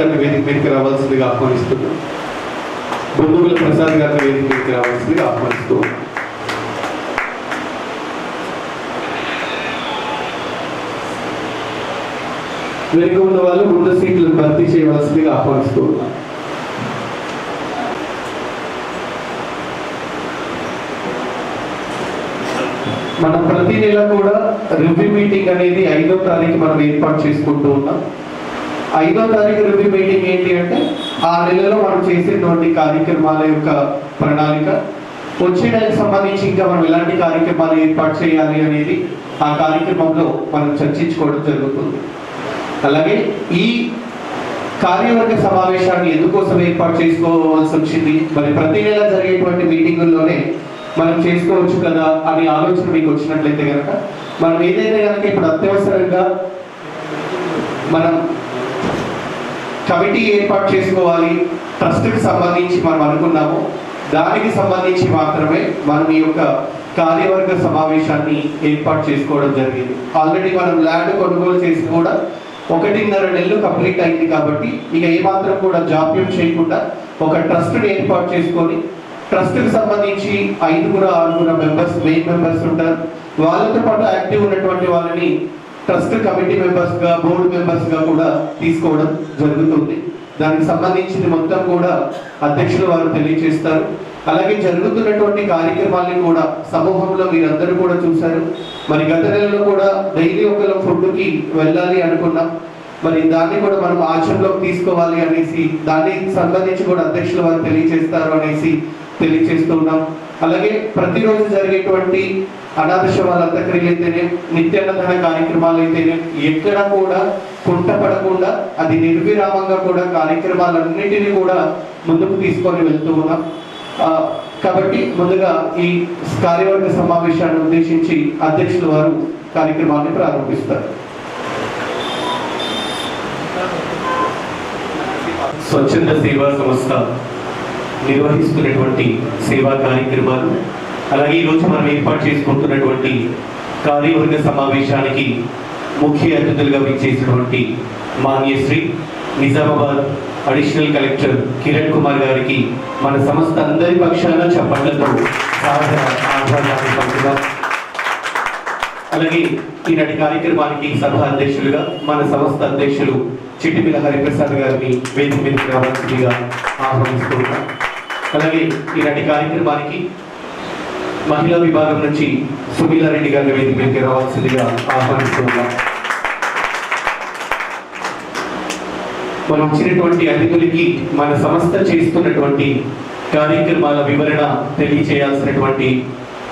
గారిని వేదిక మీదకి రావాల్సిందిగా ఆహ్వానిస్తున్నాం బొందుగుల ప్రసాద్ గారిని వేదిక మీదకి రావాల్సిందిగా ఆహ్వానిస్తూ వెనుక ఉన్న వాళ్ళు ముందు సీట్లను భర్తీ చేయవలసిందిగా ఆహ్వానిస్తూ ఉన్నాం. మనం ప్రతి నెల కూడా రివ్యూ మీటింగ్ అనేది ఐదో తారీఖు మనం ఏర్పాటు చేసుకుంటూ ఉన్నాం. ఐదో తారీఖు రివ్యూ మీటింగ్ ఏంటి అంటే ఆ నెలలో మనం చేసేటువంటి కార్యక్రమాల యొక్క ప్రణాళిక. వచ్చే నెలకు సంబంధించి ఇంకా మనం ఎలాంటి కార్యక్రమాలు ఏర్పాటు చేయాలి అనేది ఆ కార్యక్రమంలో మనం చర్చించుకోవడం జరుగుతుంది. అలాగే ఈ కార్యవర్గ సమావేశాన్ని ఎందుకోసం ఏర్పాటు చేసుకోవాల్సి వచ్చింది? మరి ప్రతి నెల జరిగేటువంటి మీటింగుల్లోనే మనం చేసుకోవచ్చు కదా అనే ఆలోచన మీకు వచ్చినట్లయితే కనుక మనం ఏదైతే కనుక ఇప్పుడు అత్యవసరంగా మనం కమిటీ ఏర్పాటు చేసుకోవాలి. ట్రస్ట్కి సంబంధించి మనం అనుకున్నాము. దానికి సంబంధించి మాత్రమే మనం ఈ యొక్క కార్యవర్గ సమావేశాన్ని ఏర్పాటు చేసుకోవడం జరిగింది. ఆల్రెడీ మనం ల్యాండ్ కొనుగోలు చేసి కూడా ఒకటిన్నర నెలలు కంప్లీట్ అయింది కాబట్టి ఇక ఏమాత్రం కూడా జాప్యం చేయకుండా ఒక ట్రస్ట్ని ఏర్పాటు చేసుకొని ట్రస్ట్కి సంబంధించి ఐదుగురు ఆరుగురు మెంబర్స్ మెయిన్ మెంబర్స్ ఉంటారు. వాళ్ళతో పాటు యాక్టివ్ ఉన్నటువంటి వాళ్ళని ట్రస్ట్ కమిటీ మెంబర్స్గా బోర్డు మెంబర్స్గా కూడా తీసుకోవడం జరుగుతుంది. దానికి సంబంధించింది మొత్తం కూడా అధ్యక్షులు వారు తెలియజేస్తారు అలాగే జరుగుతున్నటువంటి కార్యక్రమాల్ని కూడా సమూహంలో మీరందరూ కూడా చూశారు. మరి గత నెలలో కూడా డైలీ ఒకరు ఫుడ్కి వెళ్ళాలి అనుకున్నాం. మరి దాన్ని కూడా మనం ఆచరణలోకి తీసుకోవాలి అనేసి దానికి సంబంధించి కూడా అధ్యక్షులు వారు తెలియజేస్తారు అనేసి తెలియజేస్తున్నాం అలాగే ప్రతిరోజు జరిగేటువంటి అనాథ శవాల అంత్యక్రియలు నిత్యాన్నదాన కార్యక్రమాలు అయితేనే ఎక్కడ కూడా కుంటపడకుండా అది నిర్విరామంగా కూడా కార్యక్రమాలన్నింటినీ కూడా ముందుకు తీసుకొని వెళ్తూ ఉన్నాం. ఆ, కాబట్టి ముందుగా ఈ కార్యవర్గ సమావేశాన్ని ఉద్దేశించి అధ్యక్షుల వారు కార్యక్రమాన్ని ప్రారంభిస్తారు. స్వచ్ఛంద సేవా సంస్థ నిర్వహిస్తున్నటువంటి సేవా కార్యక్రమాలు అలాగే ఈరోజు మనం ఏర్పాటు చేసుకుంటున్నటువంటి కార్యవర్గ సమావేశానికి ముఖ్య అతిథులుగా విచ్చేసినటువంటి మాన్యశ్రీ నిజామాబాద్ అడిషనల్ కలెక్టర్ కిరణ్ కుమార్ గారికి మన సంస్థ అందరి పక్షాన చప్పట్లతో అలాగే ఈనాటి కార్యక్రమానికి సభ అధ్యక్షులుగా మన సంస్థ అధ్యక్షులు చిట్టిమిల హరిప్రసాద్ గారిని వేదిక మీద రావాల్సిందిగా ఆహ్వానిస్తున్నాం. అలాగే ఈనాటి కార్యక్రమానికి మహిళా విభాగం నుంచి సునీలారెడ్డి గారిని వేదిక మీదకి రావాల్సిందిగా ఆహ్వానిస్తున్నాం. మనం వచ్చినటువంటి అతిథులకి మన సంస్థ చేస్తున్నటువంటి కార్యక్రమాల వివరణ తెలియచేయాల్సినటువంటి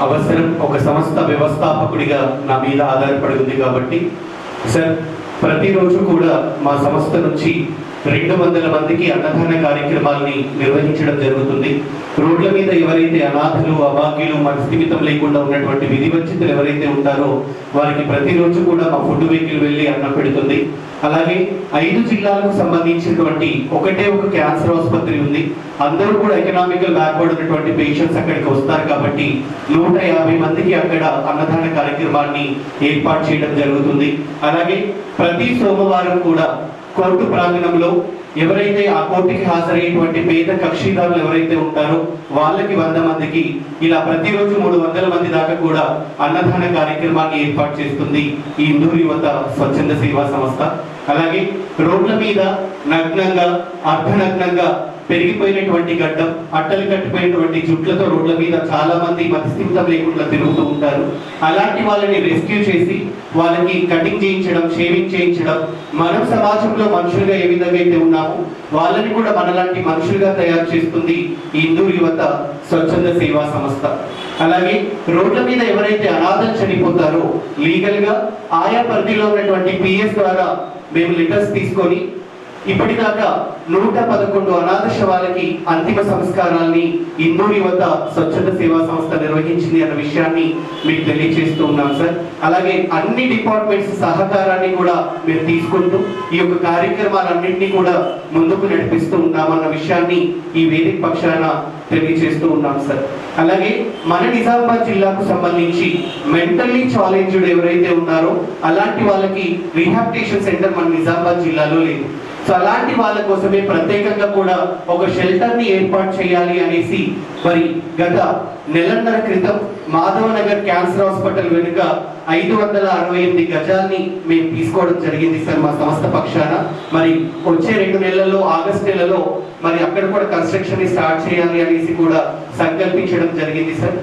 అవసరం ఒక సంస్థ వ్యవస్థాపకుడిగా నా మీద ఆధారపడి ఉంది కాబట్టి సార్ ప్రతిరోజు కూడా మా సంస్థ నుంచి రెండు వందల మందికి అన్నదాన కార్యక్రమాల్ని నిర్వహించడం జరుగుతుంది. రోడ్ల మీద ఎవరైతే అనాథలు అభాగ్యులు మనస్థిమితం లేకుండా ఉన్నటువంటి విధి వంచితులు ఎవరైతే ఉంటారో వారికి ప్రతిరోజు కూడా మా ఫుడ్ వెహికల్ వెళ్ళి అన్నం పెడుతుంది. అలాగే ఐదు జిల్లాలకు సంబంధించినటువంటి ఒకటే ఒక క్యాన్సర్ ఆసుపత్రి ఉంది. అందరూ కూడా ఎకనామికల్ బ్యాక్వర్డ్ ఉన్నటువంటి పేషెంట్స్ అక్కడికి వస్తారు కాబట్టి నూట యాభై మందికి అక్కడ అన్నదాన కార్యక్రమాన్ని ఏర్పాటు చేయడం జరుగుతుంది. అలాగే ప్రతి సోమవారం కూడా కోర్టు ప్రాంగణంలో ఎవరైతే ఆ కోర్టుకి హాజరయ్యేటువంటి పేద కక్షిదారులు ఎవరైతే ఉంటారో వాళ్ళకి వంద మందికి ఇలా ప్రతిరోజు మూడు వందల మంది దాకా కూడా అన్నదాన కార్యక్రమాన్ని ఏర్పాటు చేస్తుంది ఈ హిందూ యువత స్వచ్ఛంద సేవా సంస్థ. అలాగే రోడ్ల మీద నగ్నంగా అర్ధనగ్నంగా పెరిగిపోయినటువంటి గడ్డం అట్టలు కట్టిపోయినటువంటి జుట్లతో రోడ్ల మీద చాలా మంది మతిస్థిమితం లేకుండా తిరుగుతూ ఉంటారు. అలాంటి వాళ్ళని రెస్క్యూ చేసి వాళ్ళకి కటింగ్ చేయించడం షేవింగ్ చేయించడం మనం సమాజంలో మనుషులుగా ఏ విధంగా అయితే ఉన్నామో వాళ్ళని కూడా మనలాంటి మనుషులుగా తయారు చేస్తుంది ఈ హిందూ యువత స్వచ్ఛంద సేవా సంస్థ. అలాగే రోడ్ల మీద ఎవరైతే అనాథలు చనిపోతారో లీగల్గా ఆయా పరిధిలో ఉన్నటువంటి పిఎస్ ద్వారా మేము లెటర్స్ తీసుకొని ఇప్పటిదాకా నూట పదకొండు అనాథ శవాలకి అంతిమ సంస్కారాన్ని ఇందూరి వద్ద స్వచ్ఛత సేవా సంస్థ నిర్వహించింది అన్న విషయాన్ని మీకు తెలియజేస్తూ ఉన్నాం సార్. అలాగే అన్ని డిపార్ట్మెంట్స్ సహకారాన్ని కూడా మీరు తీసుకుంటూ ఈ యొక్క కార్యక్రమాలన్నింటినీ కూడా ముందుకు నడిపిస్తూ ఉన్నామన్న విషయాన్ని ఈ వేదిక పక్షాన తెలియజేస్తూ ఉన్నాం సార్. అలాగే మన నిజామాబాద్ జిల్లాకు సంబంధించి మెంటల్లీ ఛాలెంజ్డ్ ఎవరైతే ఉన్నారో అలాంటి వాళ్ళకి రీహాబిటేషన్ సెంటర్ మన నిజామాబాద్ జిల్లాలో లేదు. సో అలాంటి వాళ్ళ కోసమే ప్రత్యేకంగా కూడా ఒక షెల్టర్ని ఏర్పాటు చేయాలి అనేసి మరి గత నెలన్నర క్రితం మాధవ నగర్ క్యాన్సర్ హాస్పిటల్ వెనుక ఐదు వందల అరవై ఎనిమిది గజాల్ని మేము తీసుకోవడం జరిగింది సార్ మా సంస్థ పక్షాన. మరి వచ్చే రెండు నెలల్లో ఆగస్ట్ నెలలో మరి అక్కడ కూడా కన్స్ట్రక్షన్ని స్టార్ట్ చేయాలి అనేసి కూడా సంకల్పించడం జరిగింది సార్.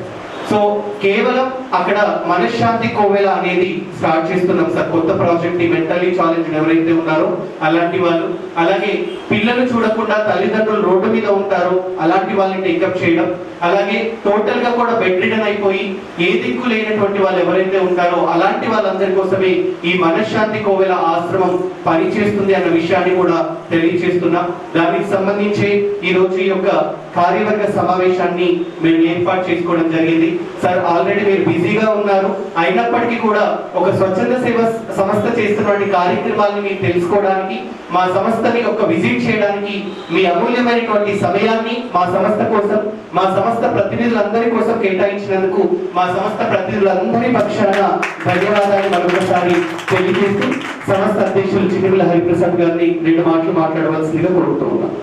సో కేవలం అక్కడ మనశ్శాంతి కోవెల అనేది స్టార్ట్ చేస్తున్నాం సార్. కొత్త ప్రాజెక్ట్ని మెంటలీ ఛాలెంజ్ ఎవరైతే ఉన్నారో అలాంటి వాళ్ళు. అలాగే పిల్లలు చూడకుండా తల్లిదండ్రులు రోడ్డు మీద ఉంటారు అలాంటి వాళ్ళని టేకప్ చేయడం. అలాగే టోటల్గా కూడా బెడ్ రిటర్న్ అయిపోయి ఏ దిక్కు లేనటువంటి వాళ్ళు ఎవరైతే ఉంటారో అలాంటి వాళ్ళందరి కోసమే ఈ మనశ్శాంతి కోవెల ఆశ్రమం పనిచేస్తుంది అన్న విషయాన్ని కూడా తెలియజేస్తున్నాం దానికి సంబంధించి ఈ రోజు ఈ యొక్క కార్యవర్గ సమావేశాన్ని మేము ఏర్పాటు చేసుకోవడం జరిగింది. సార్ ఆల్రెడీ మీరు బిజీగా ఉన్నారు. అయినప్పటికీ కూడా ఒక స్వచ్ఛంద సేవ సంస్థ చేస్తున్నటువంటి కార్యక్రమాలను మీరు తెలుసుకోవడానికి మా సంస్థని ఒక విజిట్ చేయడానికి మీ అమూల్యమైనటువంటి సమయాన్ని మా సంస్థ కోసం మా సంస్థ ప్రతినిధులందరి కోసం కేటాయించినందుకు మా సంస్థ ప్రతినిధులందరి పక్షాన ధన్యవాదాలు మరొకసారి తెలియజేస్తూ సంస్థ అధ్యక్షులు చిన్నపిల్ల హరిప్రసాద్ గారిని రెండు మాటలు మాట్లాడవలసిందిగా కోరుతూ ఉన్నాను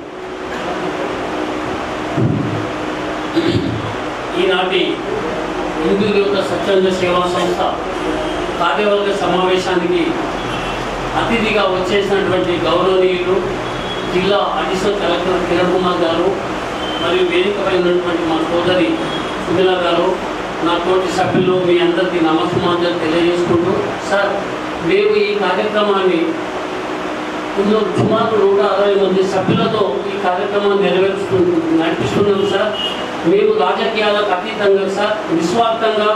ఈనాటి హిందూ యువత స్వచ్ఛంద సేవా సంస్థ కార్యవర్గ సమావేశానికి అతిథిగా వచ్చేసినటువంటి గౌరవనీయులు జిల్లా అడిషనల్ కలెక్టర్ కిరణ్ కుమార్ గారు మరియు వేదికపై ఉన్నటువంటి మా సోదరి సుమిల గారు నా తోటి సభ్యులు మీ అందరికీ నమస్కారం తెలియజేసుకుంటూ సార్ మేము ఈ కార్యక్రమాన్ని ఇందులో సుమారు నూట అరవై మంది సభ్యులతో ఈ కార్యక్రమాన్ని నెరవేరుస్తు నడిపిస్తున్నాం సార్. మేము రాజకీయాలకు అతీతంగా సార్ నిస్వార్థంగా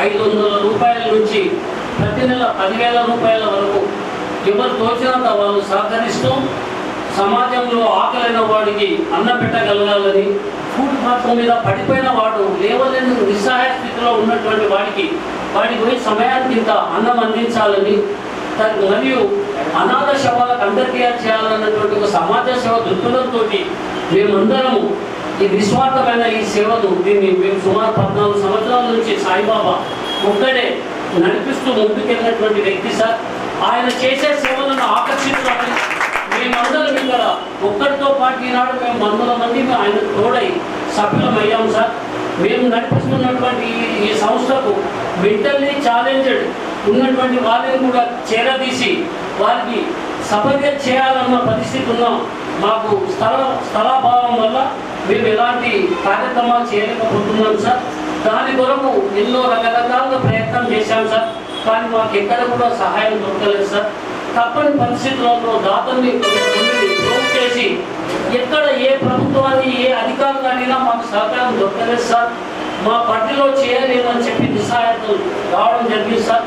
ఐదు వందల రూపాయల నుంచి ప్రతి నెల పదివేల రూపాయల వరకు ఎవరు తోచినంత వాళ్ళు సహకరిస్తూ సమాజంలో ఆకలైన వాడికి అన్న పెట్టగలగాలని ఫుడ్ పాత్ర మీద పడిపోయిన వాడు లేవలేని నిస్సహాయ స్థితిలో ఉన్నటువంటి వాడికి వాడి పోయి సమయానికి ఇంత అన్నం అందించాలని మరియు అనాథ శవాలకు అందరికీ చేయాలన్నటువంటి ఒక సమాజ సేవ దృక్పథంతో మేమందరము ఈ నిస్వార్థమైన ఈ సేవను దీన్ని మేము సుమారు పద్నాలుగు సంవత్సరాల నుంచి సాయిబాబా ఒక్కడే నడిపిస్తూ ముందుకెళ్ళినటువంటి వ్యక్తి సార్. ఆయన చేసే సేవలను ఆకర్షించాలని మేమందరం ఇక్కడ ఒక్కరితో పాటు ఈనాడు మేము వందల మంది ఆయన తోడై సభ్యులం అయ్యాము సార్. మేము నడిపిస్తున్నటువంటి ఈ- సంస్థకు మెంటల్లీ ఛాలెంజ్డ్ ఉన్నటువంటి వారిని కూడా చేరదీసి వారికి సపర్య చేయాలన్న పరిస్థితి ఉన్నాం మాకు స్థల స్థలాభావం వల్ల మేము ఎలాంటి కార్యక్రమాలు చేయలేకపోతున్నాం సార్. దాని కొరకు ఎన్నో రకరకాలుగా ప్రయత్నం చేశాం సార్. కానీ మాకు ఎక్కడ కూడా సహాయం దొరకలేదు సార్. తప్పని పరిస్థితులలో దాతల్ని చేసి ఎక్కడ ఏ ప్రభుత్వాన్ని ఏ అధికారులైనా మాకు సహకారం దొరకలేదు సార్. మా పార్టీలో చేయలేమని చెప్పి నిస్సహాయతలు రావడం జరిగింది సార్.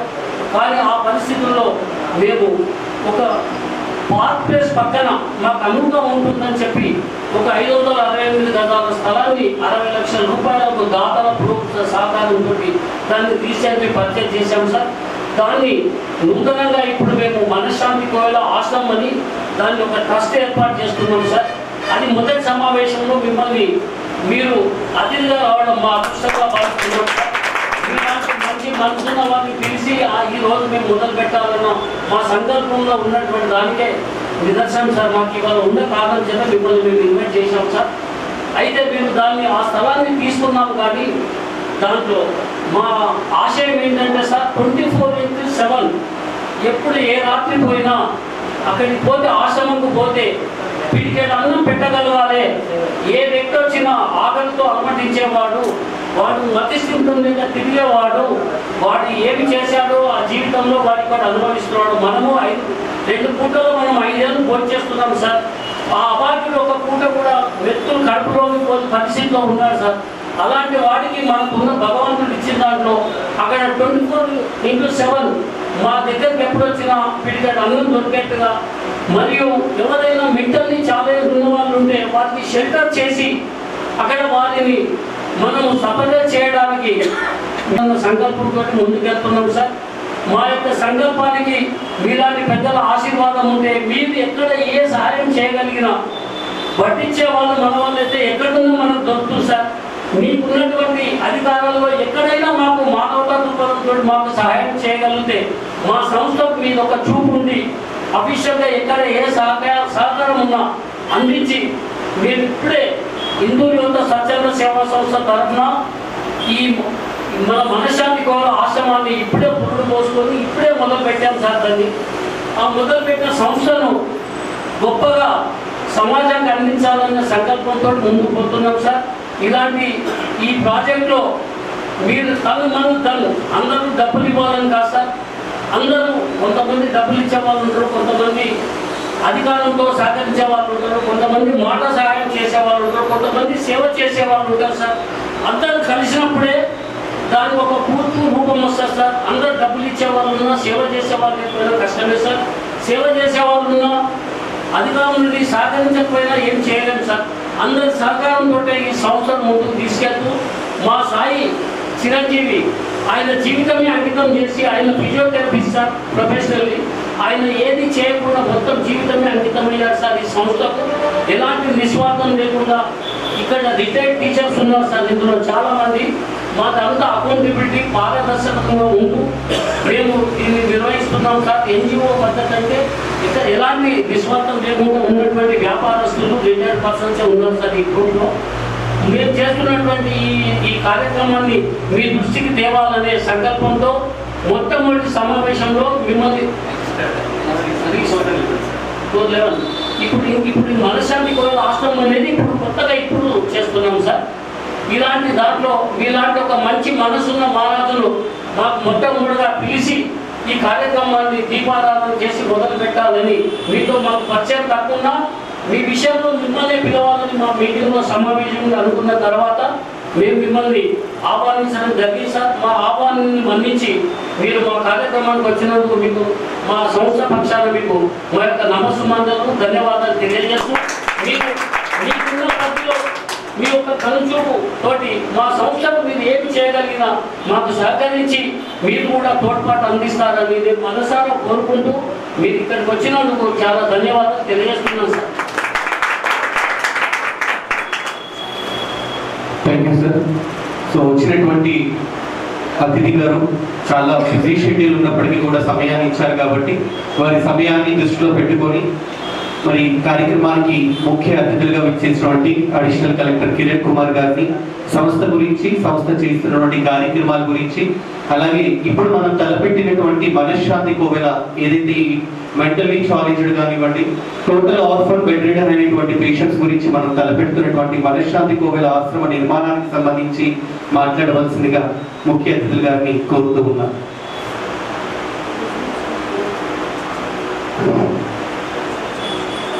కానీ ఆ పరిస్థితుల్లో మేము ఒక పార్క్ ప్లేస్ పక్కన మాకు అమృతం ఉంటుందని చెప్పి ఒక ఐదు వందల అరవై ఎనిమిది గజాల స్థలాన్ని అరవై లక్షల రూపాయలకు దాతల ప్రభుత్వ సహకారంతో దాన్ని రీసెంట్లీ పర్చేజ్ చేశాము సార్. దాన్ని నూతనంగా ఇప్పుడు మేము మనశ్శాంతి కోయల ఆశ్రమం అని దాన్ని ఒక ట్రస్ట్ ఏర్పాటు చేస్తున్నాం సార్. అది మొదటి సమావేశంలో మిమ్మల్ని మీరు అతిథిగా రావడం మా అదృష్టంగా భావిస్తున్నాం సార్. మనసున్న వారిని పిలిచి ఆ ఈ రోజు మేము మొదలు పెట్టాలన్న మా సంకల్పంలో ఉన్నటువంటి దానికే నిదర్శనం సార్. మాకు ఇవాళ ఉన్న కారణం చేత మిమ్మల్ని మేము ఇన్వైట్ చేశాం సార్. అయితే మేము దాన్ని ఆ స్థలాన్ని తీసుకున్నాం కానీ దాంట్లో మా ఆశయం ఏంటంటే sir twenty four into seven ఎప్పుడు ఏ రాత్రి పోయినా అక్కడికి పోతే ఆశ్రమంకు పోతే పిడికేడు అన్నం పెట్టగలగాలి ఏ వ్యక్తి వచ్చినా ఆకలితో అనుమతించేవాడు వాడు మతిస్థితం తిరిగేవాడు వాడు ఏమి చేశాడో ఆ జీవితంలో వాడికి వాడు అనుభవిస్తున్నాడు. మనము ఐదు రెండు పూటలు మనం ఐదేళ్ళు భోజనం చేస్తున్నాం సార్. ఆ అభాగ్యుడు ఒక పూట కూడా వ్యక్తులు కడుపులోకి పోయి పరిస్థితిలో ఉన్నాడు సార్. అలాంటి వాడికి మనకున్న భగవంతుడు ఇచ్చిన దాంట్లో అక్కడ ట్వంటీ ఫోర్ ఇంటూ సెవెన్ మా దగ్గరికి ఎప్పుడు వచ్చినా పిడిగట్ అన్నం దొరికేట్టుగా. మరియు ఎవరైనా మెంటల్లీ ఛాలెంజ్ ఉన్న వాళ్ళు ఉంటే వారికి షెల్టర్ చేసి అక్కడ వారిని మనం సఫలం చేయడానికి సంకల్పం సంకల్పంతో ముందుకెళ్తున్నాం సార్. మా యొక్క సంకల్పానికి మీలాంటి పెద్దల ఆశీర్వాదం ఉంటే మీరు ఎక్కడ ఏ సహాయం చేయగలిగినా పట్టించే వాళ్ళు మన వాళ్ళు అయితే ఎక్కడున్నా మనకు దొరుకుతుంది సార్. మీకున్నటువంటి అధికారాల్లో ఎక్కడైనా మాకు మానవతా దృక్పథంతో మాకు సహాయం చేయగలిగితే మా సంస్థకు మీద ఒక చూపు ఉంది అఫీషియల్గా ఎక్కడ ఏ సహకార సహకారం ఉన్నా అందించి మీరు ఇప్పుడే హిందూ యువత స్వచ్ఛంద సేవా సంస్థ తరఫున ఈ మన మనశ్శాంతి కోల ఆశ్రమాన్ని ఇప్పుడే పురుడు పోసుకొని ఇప్పుడే మొదలు పెట్టాం సార్ దాన్ని ఆ మొదలు పెట్టిన సంస్థను గొప్పగా సమాజానికి అందించాలన్న సంకల్పంతో ముందుకు పోతున్నాం సార్. ఇలాంటి ఈ ప్రాజెక్ట్లో మీరు తను మనం తను అందరూ డబ్బులు ఇవ్వాలని కాదు సార్. అందరూ కొంతమంది డబ్బులు ఇచ్చే వాళ్ళు ఉంటారు కొంతమంది అధికారంతో సహకరించే వాళ్ళు ఉంటారు కొంతమంది మాట సహాయం చేసే వాళ్ళు ఉంటారు కొంతమంది సేవ చేసే వాళ్ళు ఉంటారు సార్. అందరూ కలిసినప్పుడే దానికి ఒక పూర్తి రూపం వస్తుంది సార్. అందరూ డబ్బులు ఇచ్చే వాళ్ళు ఉన్నా సేవ చేసే వాళ్ళు లేకపోయినా కష్టమే సార్. సేవ చేసే వాళ్ళు ఉన్నా అధికారం నుండి సహకరించకపోయినా ఏం చేయలేము సార్. అందరి సహకారంతో ఈ సంస్థను ముందుకు తీసుకెళ్తూ మా సాయి చిరంజీవి ఆయన జీవితమే అంకితం చేసి ఆయన ఫిజియోథెరపిస్ట్ సార్ ప్రొఫెషనల్లీ. ఆయన ఏది చేయకుండా మొత్తం జీవితమే అంకితమయ్యారు సార్ ఈ సంస్థకు ఎలాంటి నిస్వార్థం లేకుండా ఇక్కడ రిటైర్డ్ టీచర్స్ ఉన్నారు సార్ ఇందులో చాలామంది. మాదంతా అకౌంటబిలిటీ పారదర్శకంగా ఉంటూ మేము దీన్ని నిర్వహిస్తున్నాం సార్. ఎన్జిఓ పద్ధతి అంటే ఇక్కడ ఎలాంటి నిస్వార్థం లేకుండా ఉన్నటువంటి వ్యాపారస్తులు రిటైర్డ్ పర్సన్స్ ఉన్నారు సార్ ఈ గ్రూప్లో. మేము చేస్తున్నటువంటి ఈ ఈ కార్యక్రమాన్ని మీ దృష్టికి తేవాలనే సంకల్పంతో మొట్టమొదటి సమావేశంలో మిమ్మల్ని ఫోర్ లెవెన్ ఇప్పుడు ఇప్పుడు ఈ మనశాంతి కోరల ఆశ్రమం అనేది ఇప్పుడు కొత్తగా ఇప్పుడు చేస్తున్నాం సార్ ఇలాంటి దాంట్లో మీలాంటి ఒక మంచి మనసున్న మహారాజులు మాకు మొట్టమొదటిగా పిలిచి ఈ కార్యక్రమాన్ని దీపారాధన చేసి మొదలు పెట్టాలని మీతో మాకు పరిచయం కాకుండా మీ విషయంలో మిమ్మల్ని పిలవాలని మా మీటింగ్లో సమావేశంగా అనుకున్న తర్వాత మేము మిమ్మల్ని ఆహ్వానించడం జరిగింది సార్. మా ఆహ్వానాన్ని మన్నించి మీరు మా కార్యక్రమానికి వచ్చినందుకు మీకు మా సంస్థ పక్షాన మీకు మా యొక్క నమస్సుమందరూ ధన్యవాదాలు తెలియజేస్తూ మీకు మీకున్న మీ యొక్క కనుచూపు తోటి మా సంస్థకు మీరు ఏమి చేయగలిగినా మాకు సహకరించి మీరు కూడా తోడ్పాటు అందిస్తారని నేను మనసారా కోరుకుంటూ మీరు ఇక్కడికి వచ్చినందుకు చాలా ధన్యవాదాలు తెలియజేస్తున్నాను sir thank you sir so వచ్చినటువంటి అతిథి గారు చాలా బిజీ షెడ్యూల్ ఉన్నప్పటికీ కూడా సమయాన్ని ఇచ్చారు కాబట్టి వారి సమయాన్ని దృష్టిలో పెట్టుకొని మరి కార్యక్రమానికి ముఖ్య అతిథులుగా విచ్చేసినటువంటి అడిషనల్ కలెక్టర్ కిరణ్ కుమార్ గారిని సంస్థ గురించి సంస్థ చేస్తున్నటువంటి కార్యక్రమాల గురించి అలాగే ఇప్పుడు మనం తలపెట్టినటువంటి మనశ్శాంతి కోవెల ఏదైతే మెంటలీ ఛాలెంజ్డ్ కానివ్వండి టోటల్ ఆర్ఫన్ బెడ్ అనేటువంటి పేషెంట్స్ గురించి మనం తలపెడుతున్నటువంటి మనశ్శాంతి కోవెల ఆశ్రమ నిర్మాణానికి సంబంధించి మాట్లాడవలసిందిగా ముఖ్య అతిథులు గారిని కోరుతూ ఉన్నాం.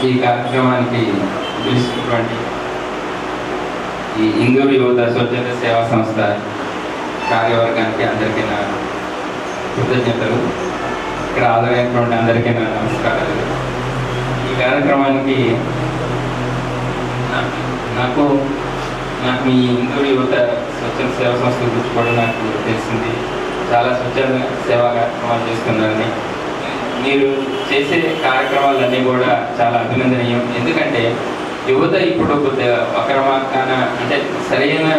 ఈ కార్యక్రమానికి పిలిచినటువంటి ఈ ఇందూరు యువత స్వచ్ఛంద సేవా సంస్థ కార్యవర్గానికి అందరికీ నా కృతజ్ఞతలు. ఇక్కడ ఆదరైనటువంటి అందరికీ నా నమస్కారాలు. ఈ కార్యక్రమానికి నాకు నాకు మీ ఇందూరు యువత స్వచ్ఛంద సేవా సంస్థ గురించి కూడా నాకు తెలిసింది. చాలా స్వచ్ఛంద సేవా కార్యక్రమాలు చేస్తున్నారని. మీరు చేసే కార్యక్రమాలన్నీ కూడా చాలా అభినందనీయం. ఎందుకంటే యువత ఇప్పుడు కొద్దిగా అక్రమార్గాన అంటే సరైన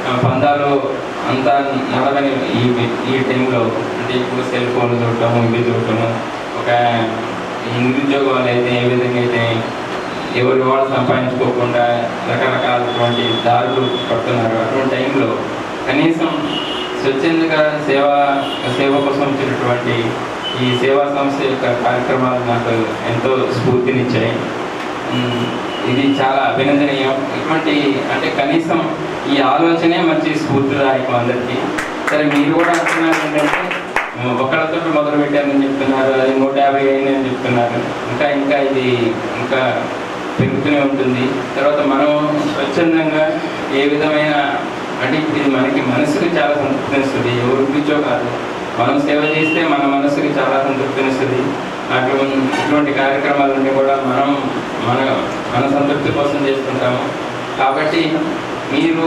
ఆ, పందాలు అంతా నడవని ఈ ఈ టైంలో అంటే ఇప్పుడు సెల్ ఫోన్లు చూడటము ఇవి చూడటము ఒక నిరుద్యోగాలు అయితే ఏ విధంగా అయితే ఎవరి వాళ్ళు సంపాదించుకోకుండా రకరకాలటువంటి దారులు పడుతున్నారు. అటువంటి టైంలో కనీసం స్వచ్ఛందంగా సేవ సేవ కోసం వచ్చినటువంటి ఈ సేవా సంస్థ యొక్క కార్యక్రమాలు నాకు ఎంతో స్ఫూర్తినిచ్చాయి. ఇది చాలా అభినందనీయం. ఇటువంటి అంటే కనీసం ఈ ఆలోచనే మంచి స్ఫూర్తిదాయకం అందరికీ. సరే మీరు కూడా అంటున్నారు ఏంటంటే ఒకళ్ళతో మొదలు పెట్టారని చెప్తున్నారు అది నూట యాభై అయిందని చెప్తున్నారు. ఇంకా ఇంకా ఇది ఇంకా పెరుగుతూనే ఉంటుంది. తర్వాత మనం స్వచ్ఛందంగా ఏ విధమైన అంటే ఇది మనకి మనసుకు చాలా సంతృప్తిస్తుంది ఎవరి గురించో కాదు. మనం సేవ చేస్తే మన మనసుకి చాలా సంతృప్తినిస్తుంది. నాకు ఇటువంటి కార్యక్రమాలన్నీ కూడా మనం మన మన సంతృప్తి కోసం చేస్తుంటాము. కాబట్టి మీరు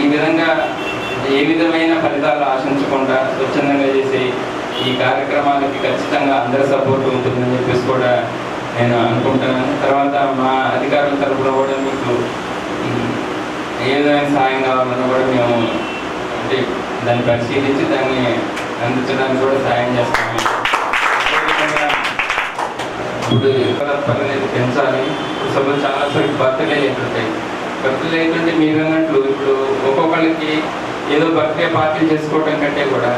ఈ విధంగా ఏ విధమైన ఫలితాలు ఆశించకుండా స్వచ్ఛందంగా చేసే ఈ కార్యక్రమాలకి ఖచ్చితంగా అందరి సపోర్ట్ ఉంటుందని చెప్పేసి కూడా నేను అనుకుంటున్నాను. తర్వాత మా అధికారుల తరఫున కూడా మీకు ఏ విధమైన సహాయం కావాలన్నా కూడా మేము అంటే దాన్ని పరిశీలించి దాన్ని అందించడానికి కూడా సాయం చేస్తాము ఇప్పుడు అనేది పెంచాలి. ఇప్పుడు చాలా సార్లు బర్త్డే అవుతుంటాయి బర్త్డే అవుతుంటే మీరు అన్నట్లు ఇప్పుడు ఒక్కొక్కరికి ఏదో బర్త్డే పార్టీ చేసుకోవడం కంటే కూడా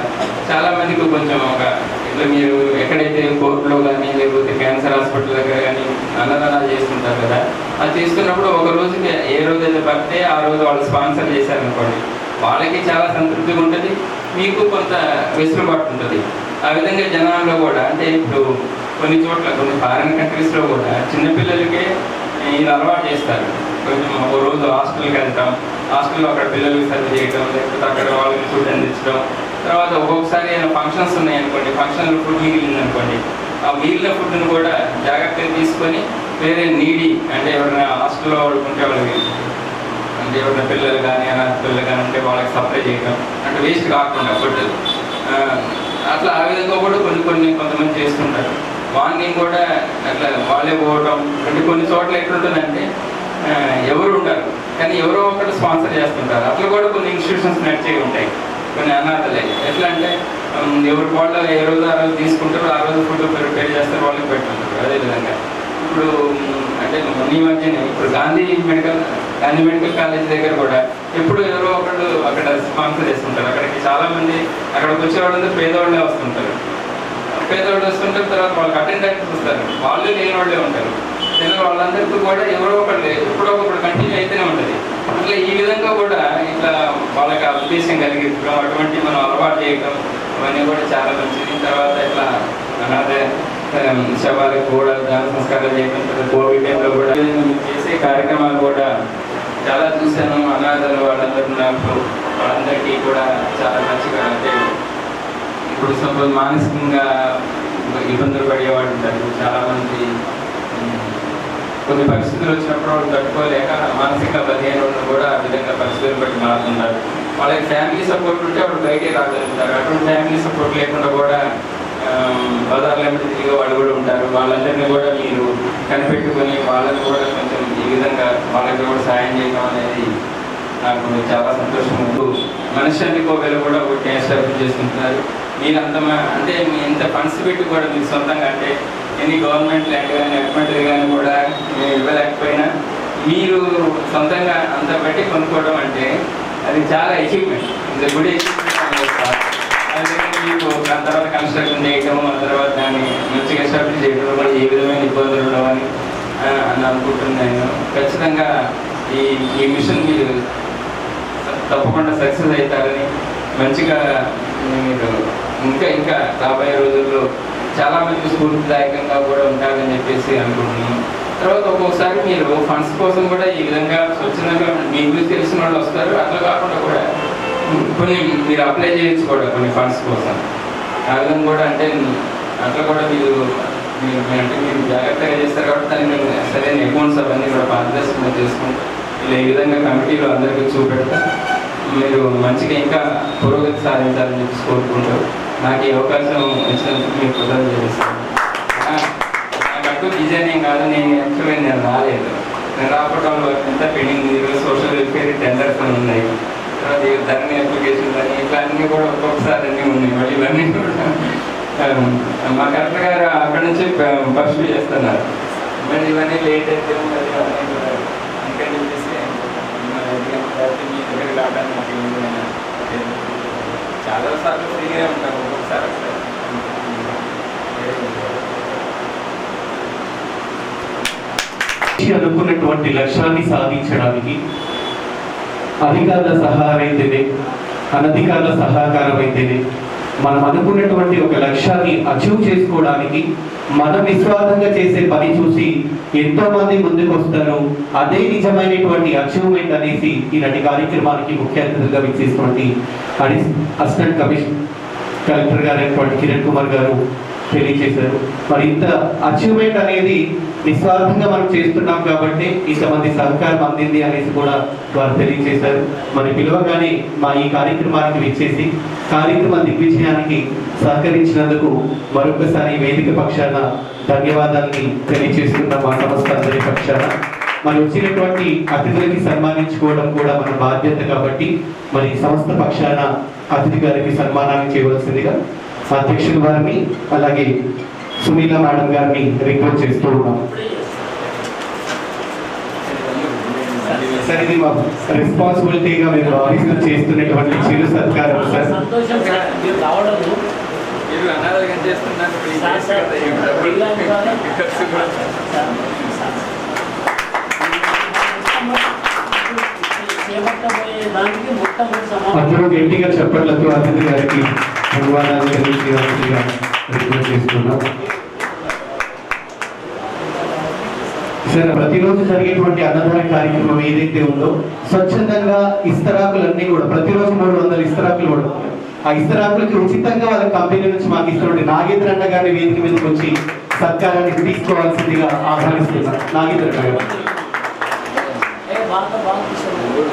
చాలా మందికి కొంచెం ఒక ఇట్లా మీరు ఎక్కడైతే కోర్టులో కానీ లేకపోతే క్యాన్సర్ హాస్పిటల్ దగ్గర కానీ అన్నదానాలు చేస్తుంటారు కదా అది చేస్తున్నప్పుడు ఒక రోజుకి ఏ రోజు అయితే బర్త్డే ఆ రోజు వాళ్ళు స్పాన్సర్ చేశారనుకోండి వాళ్ళకి చాలా సంతృప్తిగా ఉంటుంది. మీకు కొంత వెసులుబాటు ఉంటుంది. ఆ విధంగా జనాల్లో కూడా అంటే ఇప్పుడు కొన్ని చోట్ల కొన్ని ఫారిన్ కంట్రీస్లో కూడా చిన్నపిల్లలకే ఇది అలవాటు చేస్తారు. కొంచెం ఒక రోజు హాస్టల్కి వెళ్తాం. హాస్టల్లో అక్కడ పిల్లలకి సర్వ్ చేయటం లేకపోతే అక్కడ వాళ్ళకి ఫుడ్ అందించడం. తర్వాత ఒక్కొక్కసారి ఏమైనా ఫంక్షన్స్ ఉన్నాయనుకోండి ఫంక్షన్లో ఫుడ్ మిగిలిందనుకోండి ఆ మిగిలిన ఫుడ్ని కూడా జాగ్రత్తగా తీసుకొని వేరే నీడి అంటే ఎవరైనా హాస్టల్లో వాళ్ళు ఉంటే వాళ్ళకి ఎవరైనా పిల్లలు కానీ అనాథ పిల్లలు కానీ ఉంటే వాళ్ళకి సప్లై చేయడం అంటే వేస్ట్ కాకుండా ఫుడ్. అట్లా ఆ విధంగా కూడా కొన్ని కొన్ని కొంతమంది చేస్తుంటారు. మార్నింగ్ కూడా అట్లా వాళ్ళే పోవడం అంటే కొన్ని చోట్ల ఎట్లుంటుందంటే ఎవరు ఉండరు. కానీ ఎవరో ఒకరు స్పాన్సర్ చేస్తుంటారు. అట్లా కూడా కొన్ని ఇన్స్టిట్యూషన్స్ నడిచేవి ఉంటాయి. కొన్ని అనాథలే. ఎట్లా అంటే ఎవరి వాళ్ళు ఏ రోజు ఆ రోజు తీసుకుంటారో ఆ రోజు ఫుడ్ ప్రిపేర్ చేస్తారు వాళ్ళకి పెట్టుకుంటారు అదేవిధంగా. ఇప్పుడు అంటే మొన్న ఈ మధ్యనే ఇప్పుడు Gandhi medical Gandhi medical college దగ్గర కూడా ఎప్పుడు ఎవరో ఒకళ్ళు అక్కడ స్పాన్సర్ చేస్తుంటారు. అక్కడికి చాలా మంది అక్కడికి వచ్చే వాళ్ళందరూ పేదవాళ్ళే వస్తుంటారు. పేదవాళ్ళు వస్తుంటారు తర్వాత వాళ్ళకి అటెండెన్స్ వస్తారు వాళ్ళు లేని వాళ్ళే ఉంటారు. తెలుగు వాళ్ళందరికీ కూడా ఎవరో ఒకళ్ళు ఎప్పుడో ఒకప్పుడు కంటిన్యూ అయితేనే ఉంటుంది. అట్లా ఈ విధంగా కూడా ఇట్లా వాళ్ళకి ఉద్దేశం కలిగించడం అటువంటి మనం అలవాటు చేయడం ఇవన్నీ కూడా చాలా మంచిది. తర్వాత ఇట్లా అనాథ శవాలకు కూడా దాన సంస్కారాలు చేయడం కోవిడ్ టైంలో కూడా చేసే కార్యక్రమాలు కూడా చాలా చూశాను. అనాథలు వాళ్ళందరూ నాకు వాళ్ళందరికీ కూడా చాలా మంచిగా అంటే ఇప్పుడు సపోజ్ మానసికంగా ఇబ్బందులు పడేవాడు ఉంటారు. చాలామంది కొన్ని పరిస్థితులు వచ్చినప్పుడు వాళ్ళు తట్టుకోలేక మానసిక బలహీన కూడా ఆ విధంగా పరిస్థితులు బట్టి మారుతున్నారు వాళ్ళకి ఫ్యామిలీ సపోర్ట్ ఉంటే వాళ్ళు బయటే రాగలుగుతారు. అటువంటి ఫ్యామిలీ సపోర్ట్ లేకుండా కూడా బజార్లో తిరిగే వాళ్ళు కూడా ఉంటారు. వాళ్ళందరినీ కూడా మీరు కనిపెట్టుకొని వాళ్ళని కూడా కొంచెం ఈ విధంగా వాళ్ళకి కూడా సాయం చేయడం అనేది నాకు చాలా సంతోషం. ఉంటూ మనుషుల్ని కోవెల కూడా ఒకటి ఎస్టాబ్లిష్ చేసుకుంటున్నారు మీరు అంత మ- అంటే మీ ఇంత ఫండ్స్ పెట్టి కూడా మీరు సొంతంగా అంటే ఎన్ని గవర్నమెంట్ ల్యాండ్ కానీ అడ్మెంటరీ కానీ కూడా మీరు ఇవ్వలేకపోయినా మీరు సొంతంగా అంత పెట్టి కొనుక్కోవడం అంటే అది చాలా అచీవ్మెంట్ ఇది గుడ్ అచీవ్మెంట్ దాని తర్వాత కన్స్ట్రక్షన్ చేయటం ఆ తర్వాత దాన్ని మంచిగా ఎస్టాబ్లిష్ చేయడం వల్ల ఏ విధమైన ఇబ్బందులు ఉండవని అని అనుకుంటున్నాను ఖచ్చితంగా ఈ ఈ మిషన్ మీరు తప్పకుండా సక్సెస్ అవుతారని మంచిగా మీరు ఇంకా ఇంకా రాబోయే రోజుల్లో చాలామంది స్ఫూర్తిదాయకంగా కూడా ఉంటారని చెప్పేసి అనుకుంటున్నాను. తర్వాత ఒక్కొక్కసారి మీరు ఫండ్స్ కోసం కూడా ఈ విధంగా స్వచ్ఛందంగా మీ గురించి తెలిసిన వాళ్ళు వస్తారు. అట్లా కాకుండా కూడా కొన్ని మీరు అప్లై చేయొచ్చు కూడా కొన్ని ఫండ్స్ కోసం. ఆ విధంగా కూడా అంటే అట్లా కూడా మీరు మీరు అంటే మీరు జాగ్రత్తగా చేస్తారు కాబట్టి దాన్ని మేము సరైన అకౌంట్స్ అవన్నీ కూడా పారదర్శకంగా చేసుకుంటాం ఇలా ఈ విధంగా కమిటీలో అందరికీ చూపెడతా. మీరు మంచిగా ఇంకా పురోగతి సాధించాలని చెప్పి కోరుకుంటూ నాకు ఈ అవకాశం ఇచ్చినందుకు మీకు కృతజ్ఞతలు చేస్తాను నాకంటూ డిజైనింగ్ కాదు నేను యాక్చువల్గా నేను రాలేదు. నేను రాకపోవడం ఎంత పెండింగ్ సోషల్ వెల్ఫేర్ టెండర్స్ ఉన్నాయి తర్వాత ధరణి అప్లికేషన్ అని ఇట్లా అన్నీ కూడా ఒక్కొక్కసారి అన్నీ ఉన్నాయి. మళ్ళీ ఇవన్నీ కూడా ఆ, మా కలెక్టర్ గారు అక్కడ నుంచి ఫస్ట్ చేస్తున్నారు. మళ్ళీ ఇవన్నీ లేట్ అయితే మళ్ళీ ఇవన్నీ అందుకని చెప్పేసి మీ దగ్గర రావడానికి మాకు చాలా సార్లు ఫ్రీగా ఉంటారు ఒక్కొక్కసారి అసలు. మనిషి అనుకున్నటువంటి లక్ష్యాన్ని సాధించడానికి అధికారుల సహాయం అయితేనే అనధికారుల సహకారం అయితేనే మనం అనుకున్నటువంటి ఒక లక్ష్యాన్ని అచీవ్ చేసుకోవడానికి మనం నిస్వార్థంగా చేసే పని చూసి ఎంతో మంది ముందుకు వస్తారు అదే నిజమైనటువంటి అచీవ్మెంట్ అనేసి ఈనాటి కార్యక్రమానికి ముఖ్య అతిథిగా విచ్చేసినటువంటి అసిస్టెంట్ కమిషన్ కలెక్టర్ గారైనటువంటి కిరణ్ కుమార్ గారు తెలియజేశారు మరి ఇంత అచీవ్మెంట్ అనేది నిస్వార్థంగా మనం చేస్తున్నాం కాబట్టి ఇంతమంది సహకారం అందింది అనేసి కూడా వారు తెలియజేశారు మరి పిలవగానే మా ఈ కార్యక్రమానికి విచ్చేసి కార్యక్రమ దిగ్విజయానికి సహకరించినందుకు మరొకసారి వేదిక పక్షాన ధన్యవాదాన్ని తెలియజేస్తున్న మా సంస్థ అందరి పక్షాన. మరి వచ్చినటువంటి అతిథులకి సన్మానించుకోవడం కూడా మన బాధ్యత కాబట్టి మరి సంస్థ పక్షాన అతిథి గారికి సన్మానాన్ని చేయవలసిందిగా అధ్యక్షుల వారిని అలాగే సునీల మేడం గారిని రిక్వెస్ట్ చేస్తూ ఉన్నాం. సార్ ఇది మా రెస్పాన్సిబిలిటీగా మీరు ఆఫీసులో చేస్తున్నటువంటి చిరు సత్కారం సార్. అందరూ గట్టిగా చెప్పట్లతో అతిథి గారికి. ధన్యవాదాలు రిక్వెస్ట్ చేస్తున్నాం సార్ ప్రతిరోజు జరిగేటువంటి అన్నదాన కార్యక్రమం ఏదైతే ఉందో స్వచ్ఛందంగా ఇస్తరాకులన్నీ కూడా ప్రతిరోజు మూడు వందల ఇస్తరాకులు కూడా ఆ ఇస్తరాకులకి ఉచితంగా వాళ్ళ కంపెనీ నుంచి మాకు ఇస్తున్నటువంటి నాగేంద్ర అన్న గారి వేదిక మీదకి వచ్చి సత్కారానికి తీసుకోవాల్సిందిగా ఆహ్వానిస్తున్నారు. నాగేంద్ర గారు ఏ బాగా బాగా తీసుకోండి.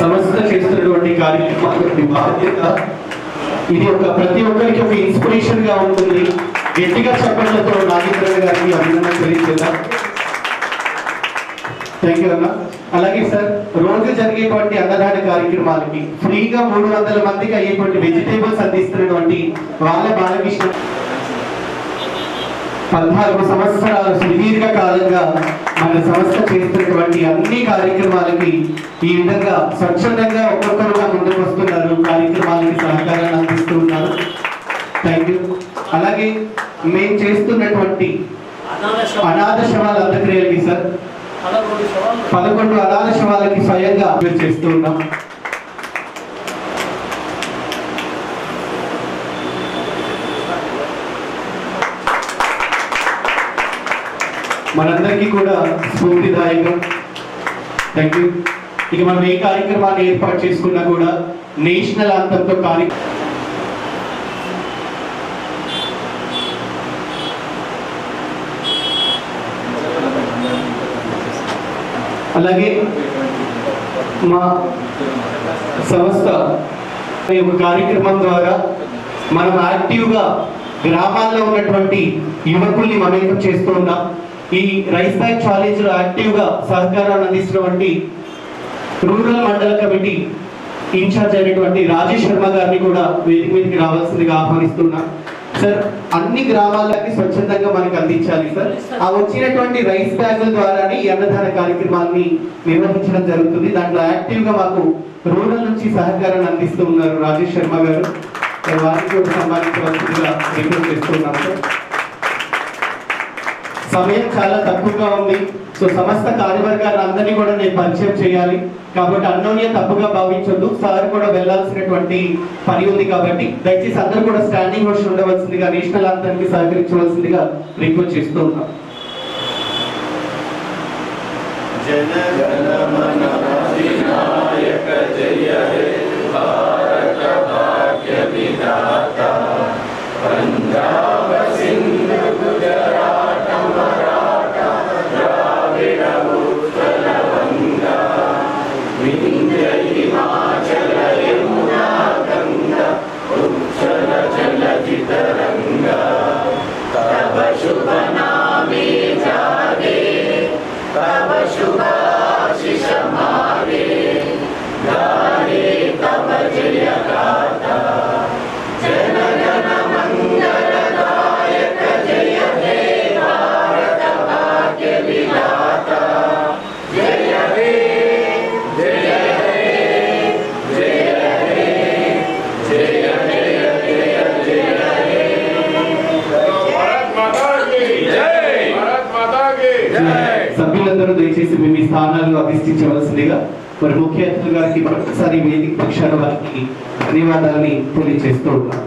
సంస్థ చేస్తున్నటువంటి కార్యక్రమానికి బాధ్యత ఇది ఒక ప్రతి ఒక్కరికి ఒక ఇన్స్పిరేషన్గా ఉంటుంది. గట్టిగా చెప్పడంతో నాగేంద్ర గారికి అభినందన తెలియజేద్దాం. థ్యాంక్ యూ అన్న. అలాగే సార్ రోజు జరిగేటువంటి అన్నదాన కార్యక్రమాలకి ఫ్రీగా మూడు వందల మందికి అయ్యేటువంటి వెజిటేబుల్స్ అందిస్తున్నటువంటి వాళ్ళ బాలకృష్ణ పద్నాలుగు సంవత్సరాలు సుదీర్ఘ కాలంగా మన సంస్థ చేస్తున్నటువంటి అన్ని కార్యక్రమాలకి ఈ విధంగా స్వచ్ఛందంగా ఒక్కొక్కరుగా ముందుకు వస్తున్నారు కార్యక్రమాలకి సహకారాన్ని అందిస్తూ ఉన్నారు. థ్యాంక్ యూ అలాగే మేము చేస్తున్నటువంటి అనాథ శవం- అనాథ శవాల అంత్యక్రియలకి సార్ పదకొండు అనాథ శవాలకి స్వయంగా చేస్తూ ఉన్నాం. మనందరికీ కూడా స్ఫూర్తిదాయకం. థ్యాంక్ యూ ఇక మనం ఏ కార్యక్రమాన్ని ఏర్పాటు చేసుకున్నా కూడా నేషనల్ అంతంతో కార్యక్రమం అలాగే మా సంస్థ ఒక యొక్క కార్యక్రమం ద్వారా మనం యాక్టివ్గా గ్రామాల్లో ఉన్నటువంటి యువకుల్ని మమేకం చేస్తూ ఉన్నాం. ఈ రైస్ బ్యాక్ ఛాలెంజ్లో యాక్టివ్గా సహకారాన్ని అందిస్తున్నటువంటి రూరల్ మండల కమిటీ ఇన్ఛార్జ్ అయినటువంటి రాజేష్ శర్మ గారిని కూడా వేదిక మీదకి రావాల్సిందిగా ఆహ్వానిస్తున్నా. సార్ అన్ని గ్రామాలకి స్వచ్ఛందంగా మనకు అందించాలి సార్. ఆ వచ్చినటువంటి రైస్ బ్యాగుల ద్వారానే ఈ అన్నదాన కార్యక్రమాన్ని నిర్వహించడం జరుగుతుంది. దాంట్లో యాక్టివ్గా మాకు రూరల్ నుంచి సహకారాన్ని అందిస్తూ ఉన్నారు రాజేష్ శర్మ గారు. సార్ వారికి కూడా సంబంధించవలసిందిగా రిక్వెస్ట్ చేస్తున్నాం సార్. సమయం చాలా తక్కువగా ఉంది. సో సమస్త కార్యవర్గాలందరినీ కూడా నేను పరిచయం చేయాలి. కాబట్టి అన్నోన్య తప్పుగా భావించొద్దు. సార్ కూడా వెళ్ళాల్సినటువంటి పని ఉంది కాబట్టి దయచేసి అందరూ కూడా స్టాండింగ్ వర్షం ఉండవలసిందిగా నేషనల్ అంతానికి సహకరించవలసిందిగా రిక్వెస్ట్ చేస్తూ ఉన్నాం. జయ స్థానాలు అధిష్ఠించవలసిందిగా మరి ముఖ్య అతిథులు గారికి మరొకసారి వేదిక పక్షాన వారికి ధన్యవాదాలని తెలియజేస్తూ ఉన్నాం